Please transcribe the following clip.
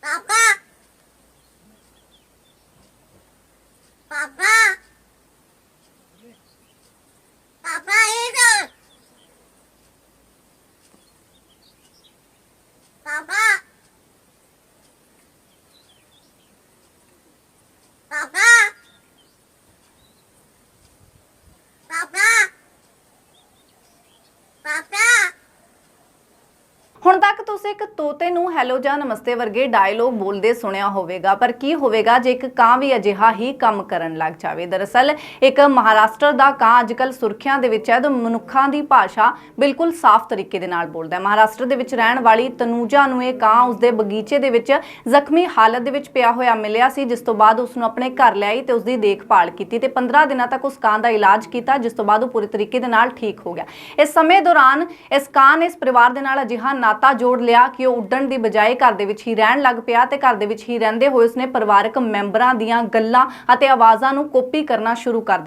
Папа! ਹੁਣ ਤੱਕ ਤੁਸੀਂ ਇੱਕ ਤੋਤੇ ਨੂੰ ਹੈਲੋ ਜਾਂ ਨਮਸਤੇ ਵਰਗੇ ਡਾਇਲੋਗ ਬੋਲਦੇ ਸੁਣਿਆ ਹੋਵੇਗਾ, ਪਰ ਕੀ ਹੋਵੇਗਾ ਜੇ ਇੱਕ ਕਾਂ ਵੀ ਅਜਿਹਾ ਹੀ ਕੰਮ ਕਰਨ ਲੱਗ ਜਾਵੇ? ਦਰਅਸਲ ਇੱਕ ਮਹਾਰਾਸ਼ਟਰ ਦਾ ਕਾਂ ਅੱਜਕੱਲ ਸੁਰਖੀਆਂ ਦੇ ਵਿੱਚ ਹੈ ਤੇ ਮਨੁੱਖਾਂ ਦੀ ਭਾਸ਼ਾ ਬਿਲਕੁਲ ਸਾਫ਼ ਤਰੀਕੇ ਦੇ ਨਾਲ ਬੋਲਦਾ ਹੈ। ਮਹਾਰਾਸ਼ਟਰ ਦੇ ਵਿੱਚ ਰਹਿਣ ਵਾਲੀ ਤਨੂਜਾ ਨੂੰ ਇਹ ਕਾਂ ਉਸਦੇ ਬਗੀਚੇ ਦੇ ਵਿੱਚ ਜ਼ਖਮੀ ਹਾਲਤ ਦੇ ਵਿੱਚ ਪਿਆ ਹੋਇਆ ਮਿਲਿਆ ਸੀ, ਜਿਸ ਤੋਂ ਬਾਅਦ ਉਸ ਨੂੰ ਆਪਣੇ ਘਰ ਲਿਆਈ ਤੇ ਉਸ ਦੀ ਦੇਖਭਾਲ ਕੀਤੀ ਤੇ 15 ਦਿਨਾਂ ਤੱਕ ਉਸ ਕਾਂ ਦਾ ਇਲਾਜ ਕੀਤਾ, ਜਿਸ ਤੋਂ ਬਾਅਦ ਉਹ ਪੂਰੀ ਤਰੀਕੇ ਦੇ ਨਾਲ ਠੀਕ ਹੋ ਗਿਆ। ਇਸ ਸਮੇਂ ਦੌਰਾਨ ਇਸ ਕਾਂ ਨੇ ਇਸ ਪਰਿਵਾਰ ਦੇ ਨਾਲ ਅਜਿਹਾ ਨਾਤਾ ਜੋੜ ਲਿਆ ਕਿ ਉਹ ਉੱਡਣ ਦੀ ਬਜਾਏ ਘਰ ਦੇ ਵਿੱਚ ਹੀ ਰਹਿਣ ਲੱਗ ਪਿਆ ਤੇ ਘਰ ਦੇ ਵਿੱਚ ਹੀ ਰਹਿੰਦੇ ਹੋਏ ਉਸਨੇ ਪਰਿਵਾਰਕ ਮੈਂਬਰਾਂ ਦੀਆਂ ਗੱਲਾਂ ਅਤੇ ਆਵਾਜ਼ਾਂ ਨੂੰ ਕਾਪੀ ਕਰਨਾ ਸ਼ੁਰੂ ਕਰ